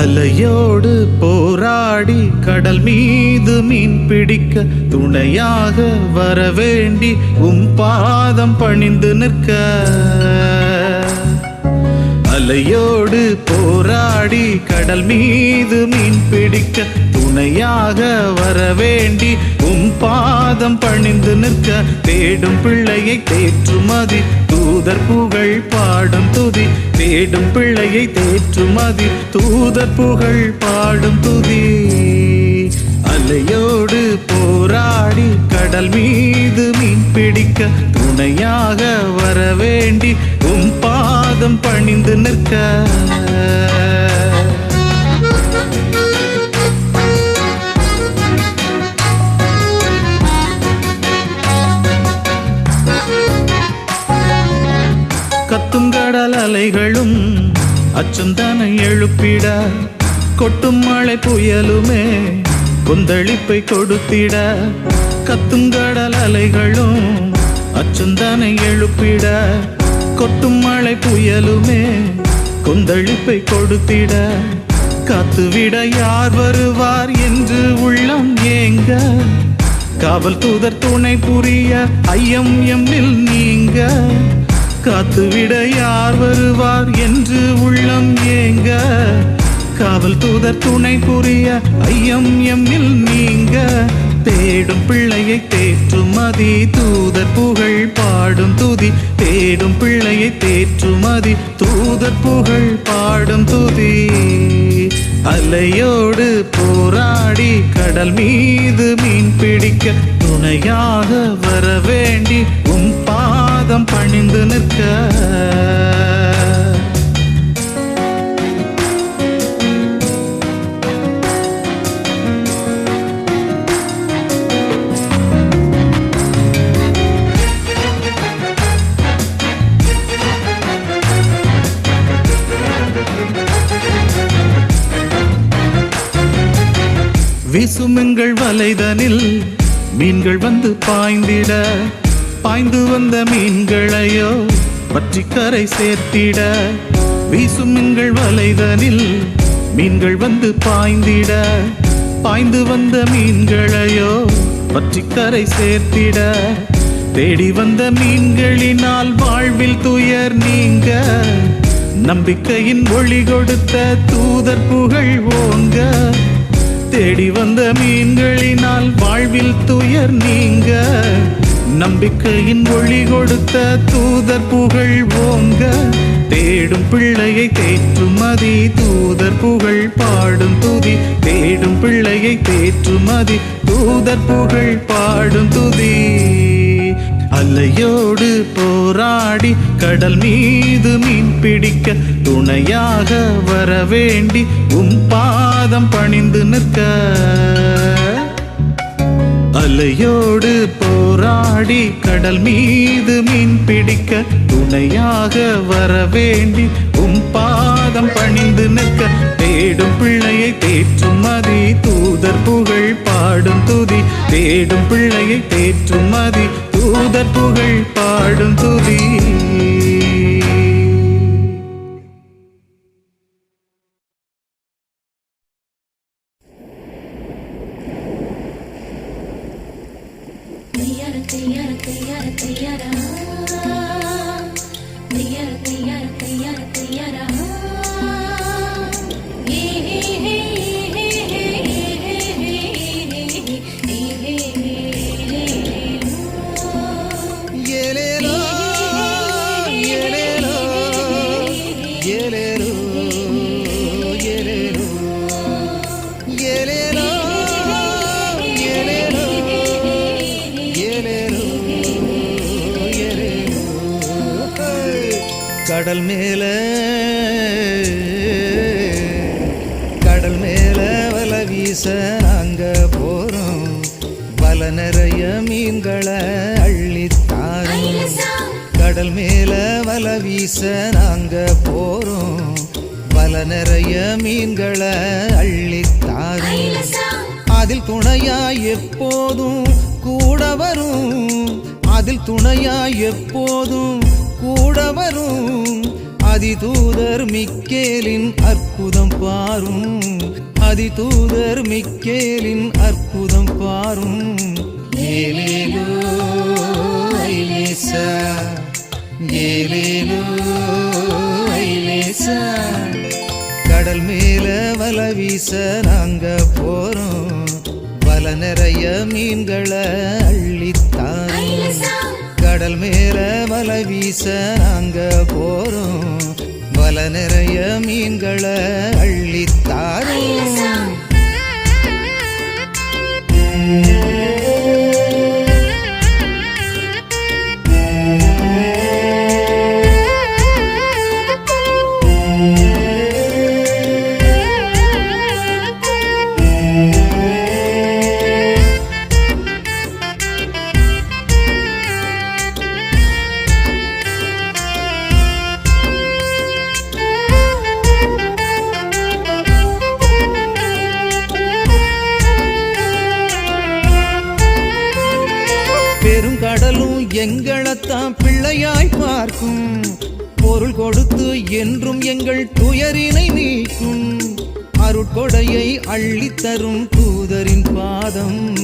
அலையோடு போராடி கடல் மீது மீன் பிடிக்க துணையாக வர வேண்டி உம் பாதம் பணிந்து நிற்க. அலையோடு போராடி கடல் மீது மீன் பிடிக்க துணையாக வர வேண்டி உம் பாதம் பணிந்து நிற்க. தேடும் பிள்ளையை தேற்றுமதி தூதர் புகழ் பாடும் துதி. தேடும் பிள்ளையை தேற்றுமதி தூதர் புகழ் பாடும் துதி. அலையோடு போராடி கடல் மீது மீன் பிடிக்க துணையாக வர வேண்டி உம் பாதம் பணிந்து நிற்க. கத்தும் கடல் அலைகளும் அச்சந்தனை எழுப்பிட கொட்டும் மழை புயலுமே கொந்தளிப்பை கொடுத்திட. கத்தும் கடல் அலைகளும் அச்சந்தனை எழுப்பிட கொட்டும் மழை புயலுமே கொந்தளிப்பை கொடுத்திட. காத்துவிட யார் வருவார் என்று உள்ளம் ஏங்க. காவல் தூதர் துணை புரிய ஐயம் எம்மில் நீங்க. காத்துவிட யார் வருவார் என்று உள்ளம் ஏங்க. காவல் தூதர் துணை புரிய ஐயம் எம்மில் நீ தேடும் பிள்ளையை தேற்றுமதி தூதர் புகழ் பாடும் துதி. தேடும் பிள்ளையை தேற்றுமதி தூதர் புகழ் பாடும் துதி. அலையோடு போராடி கடல் மீது மீன் பிடிக்க துணையாக வர வேண்டி உம் பாதம் பணிந்து நிற்க. வீசுமெங்கள் வலைதனில் மீன்கள் வந்து பாய்ந்திட பாய்ந்து வந்த மீன்களையோ பற்றி கரை சேர்த்திட. வீசுமெங்கள் வலைதனில் மீன்கள் வந்து பாய்ந்திட பாய்ந்து வந்த மீன்களையோ பற்றி கரை சேர்த்திட. தேடி வந்த மீன்களினால் வாழ்வில் துயர் நீங்க நம்பிக்கையின் ஒளி கொடுத்த தூதர் புகழ் ஓங்க. தேடி வந்த மீன்களினால் வாழ்வில் துயர் நீங்க. நம்பிக்கையின் ஒளி கொடுத்த தூதர் புகழ் ஓங்க. தேடும் பிள்ளையை தேற்றுமதி தூதர் புகழ் பாடும் துதி. தேடும் பிள்ளையை தேற்றுமதி தூதர் புகழ் பாடும் துதி. அலையோடு போராடி கடல் மீது மீன் பிடிக்க துணையாக வர வேண்டி உம் பாதம் பணிந்து நிற்க. அலையோடு போராடி கடல் மீது மீன் பிடிக்க துணையாக வர வேண்டி உம் பாதம் பணிந்து நிற்க. தேடும் பிள்ளையை தேற்றும் மதி தூதர் புகழ் பாடும் துதி. தேடும் பிள்ளையை தேற்றும் மதி தூதர் புகழ் பாடும் துதி. கடல் மேல. கடல் மேல வல வீச அங்க போறோம். வல நிறைய மீன்களை அள்ளித்தாரோம் கடல் மேல வல வீச நாங்க போறோம். வல நிறைய மீன்களை அள்ளித்தாரோம் அதில் துணையா எப்போதும் கூட வரும். அதில் துணையா எப்போதும் கூட அதிதூதர் மிக்கேலின் அற்புதம் பாரும். அதிதூதர் மிக்கேலின் அற்புதம் பாரும். ஏலேலோ ஐலேசா ஏலேலோ ஐலேசா கடல் மேல வல வீச நாங்க போறோம். வல நிறைய மீன்களை அள்ளித்த கடல் மேல வல வீச நாங்க போறோம். வல நிறைய மீன்களை அள்ளித்தாரும் அள்ளித்தரும் தூதரின் பாதம்.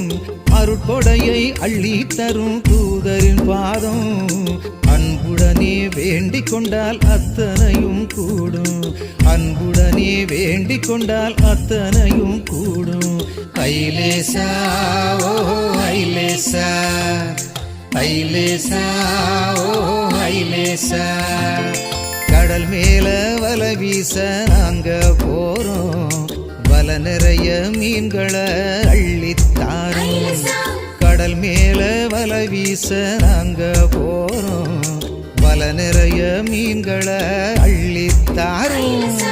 அருட்கொடையை அள்ளித்தரும் தூதரின் பாதம். அன்புடனே வேண்டிக் கொண்டால் அத்தனையும் கூடும். அன்புடனே வேண்டிக் கொண்டால் அத்தனையும் கூடும். ஐலேசா ஓ ஐலேசா. ஐலேசா ஓ ஐலேசா. கடல் மேல வல வீச நாங்க போறோம். வல நிறைய மீன்களை அள்ளித்தாரும். கடல் மேல வல வீச நாங்க போறோம். வல நிறைய மீன்களை அள்ளித்தாரும்.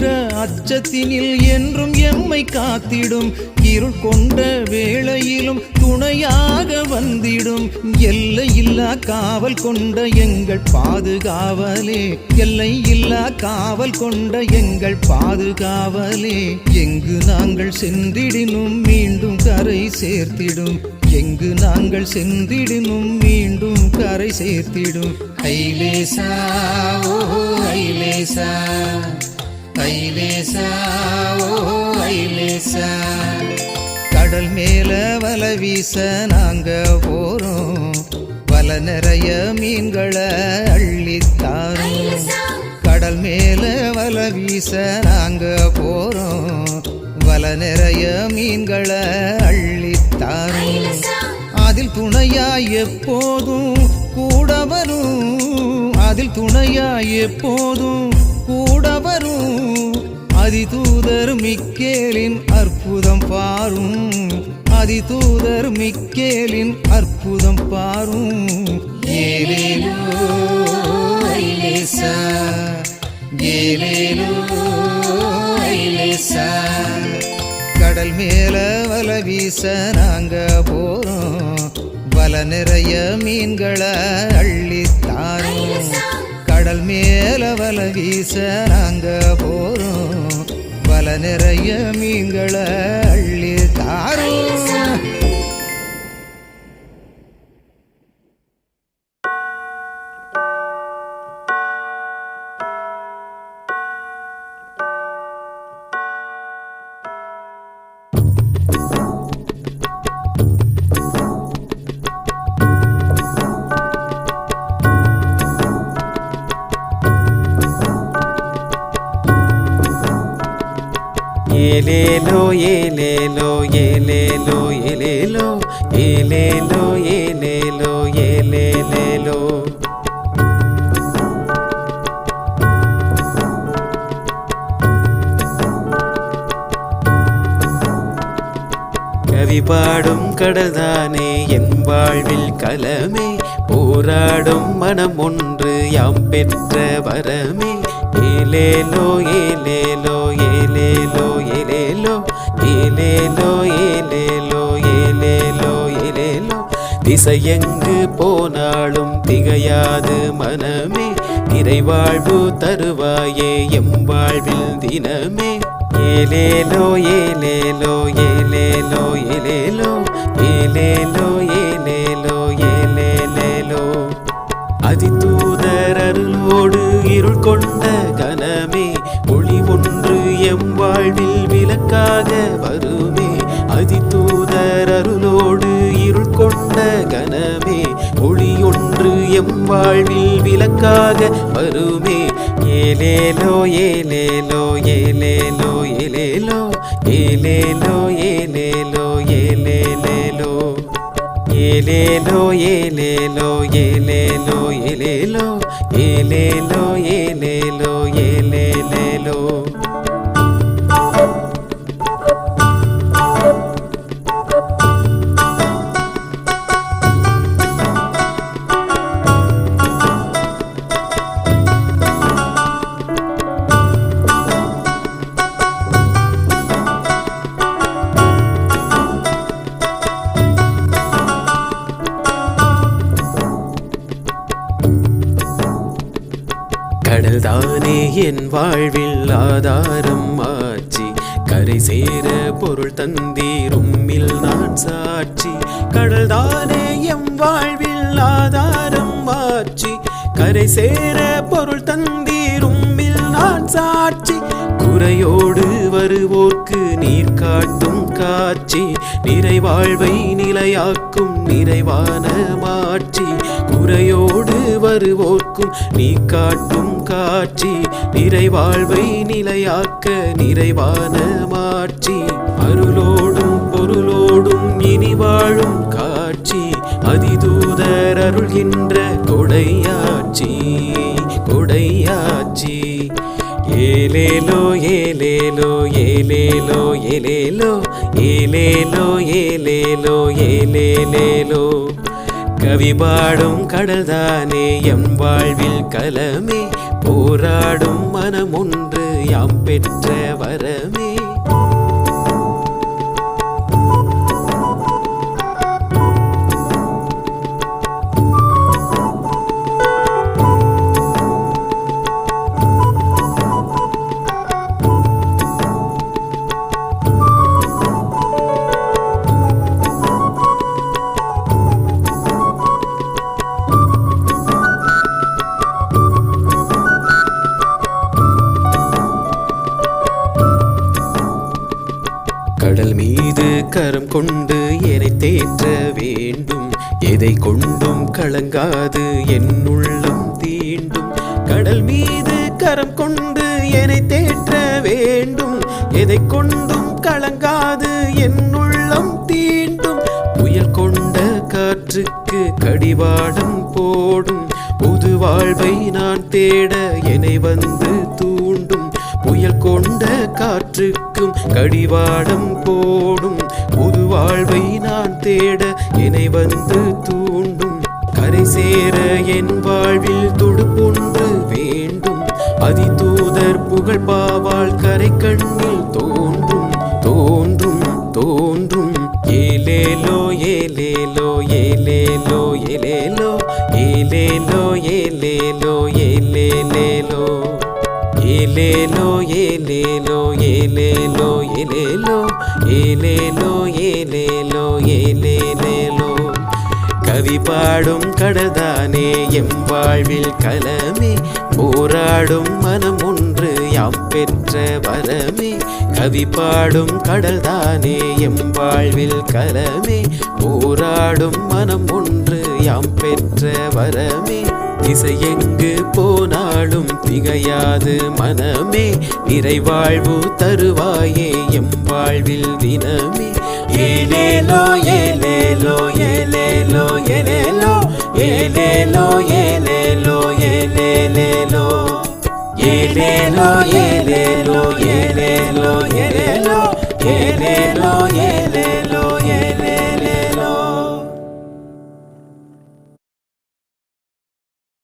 கடல் அச்சத்தினில் என்றும் எம்மை காத்திடும். இருள் கொண்ட வேளையிலும் துணையாக வந்திடும். எல்லையில்லா காவல் கொண்ட எங்கள் பாதுகாவலே. எல்லை இல்லா காவல் கொண்ட எங்கள் பாதுகாவலே. எங்கு நாங்கள் சென்றிடினும் மீண்டும் கரை சேர்த்திடும். எங்கு நாங்கள் சென்றிடினும் மீண்டும் கரை சேர்த்திடும். ஐலேசா ஓ ஐலேசா. ஐலேசா ஓ ஐலேசா. கடல் மேல வல வீச நாங்க போறோம். வல நிறைய மீன்களை அள்ளித்தாரும் கடல் மேல வல வீச நாங்க போறோம். வல நிறைய மீன்களை அள்ளித்தாரும் அதில் துணையா எப்போதும் கூட வரும். அதில் துணையா எப்போதும் அதிதூதர் மிக்கேலின் அற்புதம் பாரும். அதிதூதர் மிக்கேலின் அற்புதம் பாரும். கடல் மேல வல வீச நாங்க போறோம். வல நிறைய மீன்களை அள்ளி கடல் மேல வல வீச நாங்க போறோம். வல நிறைய மீன்களை அள்ளி அள்ளித்தாரும் ஏலேலோ ஏலேலோ ஏலேலோ ஏலேலோ ஏலேலோ ஏலேலோ ஏலேலேலோ. கவி பாடும் கடல்தானே என் வாழ்வில் கலமே. போராடும் மனம் ஒன்று யாம் பெற்ற வரமே. ஏலேலோ ஏலேலோ ஏலேலோ. ஏலேலோ ஏலேலோ ஏலேலோ ஏலேலோ திசையெங்கு போனாலும் திகையாது மனமே. இறைவாழ்வு தருவாயே எம் வாழ்வில் தினமே. ஏலேலோ ஏலேலோ ஏலேலோ ஏலேலோ ஏலேலோ ஏலேலோ ஏலேலேலோ அதிதூதர் அருளோடு இருள் கொண்ட கனமே. ஒளி ஒன்று எம் வாழ்வில் விளக்காக வருமே அதிதூதர் அருளோடு இருள் கொண்ட கனமே ஒளி ஒன்று எம் வாழ்வில் விளக்காக வருமே ஏலேலோ ஏலேலோ ஏலேலோ ஏலேலோ ஏலேலோ ஏலேலோ ஏலேலேலோ ஏலேலோ ஏலேலோ ஏலேலோ ஏலேலோ ஏலேலோ ஏலேலோ ஏலேலேலோ வாழ்வில் ஆதாரம் ஆச்சி கரை சேர பொருள் தந்தீரும்மில் நான் சாட்சி கடல்தானே எம் வாழ்வில் ஆதாரம் ஆச்சி கரை சேர பொருள் தந்தீரும்மில் நான் சாட்சி குறையோடு வருவோர்க்கு நீர் காட்டும் காட்சி நிறைவாழ்வை நிலையாக்கும் நிறைவான மாட்சி. உரையோடு வருவோர்க்கும் நீ காட்டும் காட்சி நிறைவாழ்வை நிலையாக்க நிறைவான மாட்சி. அருளோடும் பொருளோடும் இனி வாழும் காட்சி அதிதூதர் அருள்கின்ற கொடையாட்சி கொடையாட்சி. ஏலேலோ ஏலேலோ ஏலேலோ ஏலேலோ ஏலேலோ ஏலேலோ ஏலேலேலோ கவி பாடும் கடல்தானே எம் வாழ்வில் கலமே. போராடும் மனம் யாம் பெற்ற வரமே. கடல் மீது கரம் கொண்டு என்னை தேற்ற வேண்டும். எதை கொண்டும் கலங்காது என் உள்ளம் தீண்டும். கடல் மீது கரம் கொண்டு என்னை தேற்ற வேண்டும். எதை கொண்டும் கலங்காது என் உள்ளம் தீண்டும். புயல் கொண்ட காற்றுக்கு கடிவாடம் போடும். புது வாழ்வை நான் தேட என்னை வந்து தூ கொண்ட காற்றுக்கும் கடிவாடம் போடும். புது வாழ்வை நான் தேட என்னை வந்து தூண்டும். கரை சேர என் வாழ்வில் துடுப்புன்று வேண்டும். அதிதூதர் புகழ் பாவால் கரை கண்ணில் தோன்றும். தோன்றும் தோன்றும். ஏலேலோ ஏலேலோ ஏலேலோ ஏலேலோ. ஏலேலோ ஏலேலோ ஏலேலேலோ ஏலேலோ ஏலேலோ ஏலேலோ ஏலேலோ ஏலேலோ ஏலேலோ ஏலேலேலோ. கவி பாடும் கடதானே எம் வாழ்வில் கலமே. போராடும் மனம் ஒன்று யாம் பெற்ற வரமே. கவி பாடும் கடல்தானே எம் வாழ்வில் கலமே. போராடும் மனம் ஒன்று யாம் பெற்ற வரமே. இசை எங்கு போனாலும் திகையாது மனமே. நிறைவாழ்வு தருவாயே எம் வாழ்வில் தினமே. ஏலேலோ ஏலேலோ ஏலேலோ ஏலேலோ ஏலேலோ ஏலேலோ ஏலேலேலோ ஏலேலோ ஏலேலோ ஏலேலோ ஏலேலோ ஏலேலோ ஏலேலோ